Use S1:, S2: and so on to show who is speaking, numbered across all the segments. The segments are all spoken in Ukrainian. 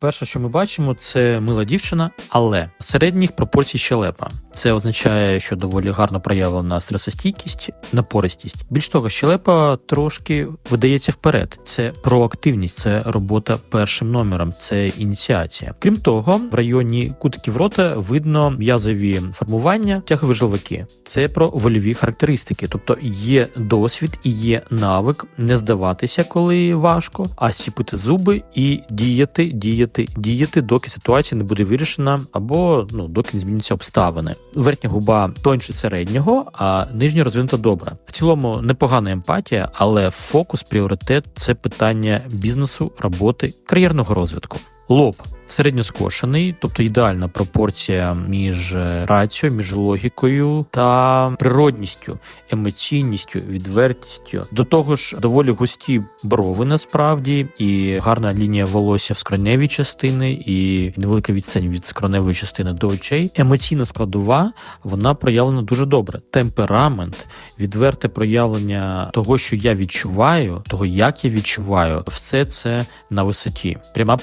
S1: Перше, що ми бачимо, це мила дівчина, але середніх пропорцій щелепа. Це означає, що доволі гарно проявлена стресостійкість, напористість. Більш того, щелепа трошки видається вперед. Це проактивність, це робота першим номером, це ініціація. Крім того, в районі кутиків рота видно м'язові формування, тягові жилваки. Це про вольові характеристики, тобто є досвід і є навик не здаватися, коли важко, а сіпити зуби і діяти, діяти, діяти, доки ситуація не буде вирішена, або ну доки не зміняться обставини. Верхня губа тоньше середнього, а нижня розвинута добре. В цілому непогана емпатія, але фокус, пріоритет це питання бізнесу, роботи, кар'єрного розвитку. Лоб середньоскошений, тобто ідеальна пропорція між рацією, між логікою та природністю, емоційністю, відвертістю. До того ж, доволі густі брови насправді, і гарна лінія волосся в скроневій частини, і невелика відстань від скроневої частини до очей. Емоційна складова вона проявлена дуже добре. Темперамент, відверте проявлення того, що я відчуваю, того, як я відчуваю, все це на висоті. Пряма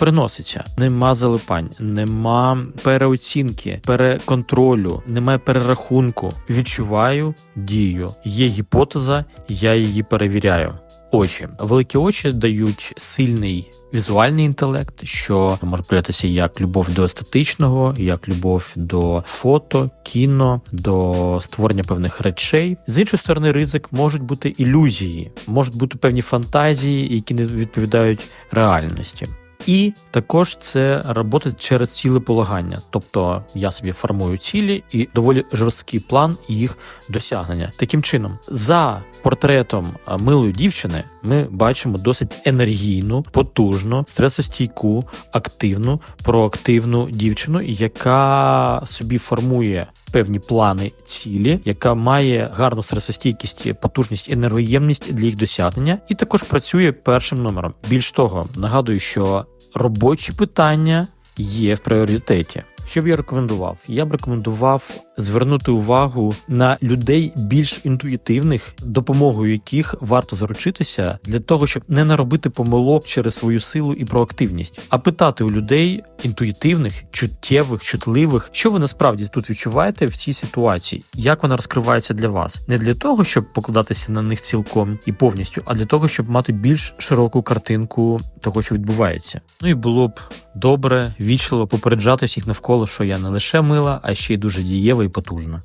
S1: переноситься. Нема залипань, нема переоцінки, переконтролю, немає перерахунку. Відчуваю дію. Є гіпотеза, я її перевіряю. Очі великі очі дають сильний візуальний інтелект, що може проявитися як любов до естетичного, як любов до фото, кіно, до створення певних речей. З іншої сторони, ризик можуть бути ілюзії, можуть бути певні фантазії, які не відповідають реальності. І також це робота через цілеполагання, тобто я собі формую цілі і доволі жорсткий план їх досягнення. Таким чином, за портретом милої дівчини, ми бачимо досить енергійну, потужну, стресостійку, активну, проактивну дівчину, яка собі формує певні плани, цілі, яка має гарну стресостійкість, потужність, енергоємність для їх досягнення, і також працює першим номером. Більш того, нагадую, що робочі питання є в пріоритеті. Що б я рекомендував? Я б рекомендував звернути увагу на людей більш інтуїтивних, допомогою яких варто заручитися для того, щоб не наробити помилок через свою силу і проактивність, а питати у людей інтуїтивних, чуттєвих, чутливих, що ви насправді тут відчуваєте в цій ситуації, як вона розкривається для вас, не для того, щоб покладатися на них цілком і повністю, а для того, щоб мати більш широку картинку того, що відбувається. Ну і було б добре, вічливо попереджати всіх навколо, що я не лише мила, а ще й дуже дієва і потужна.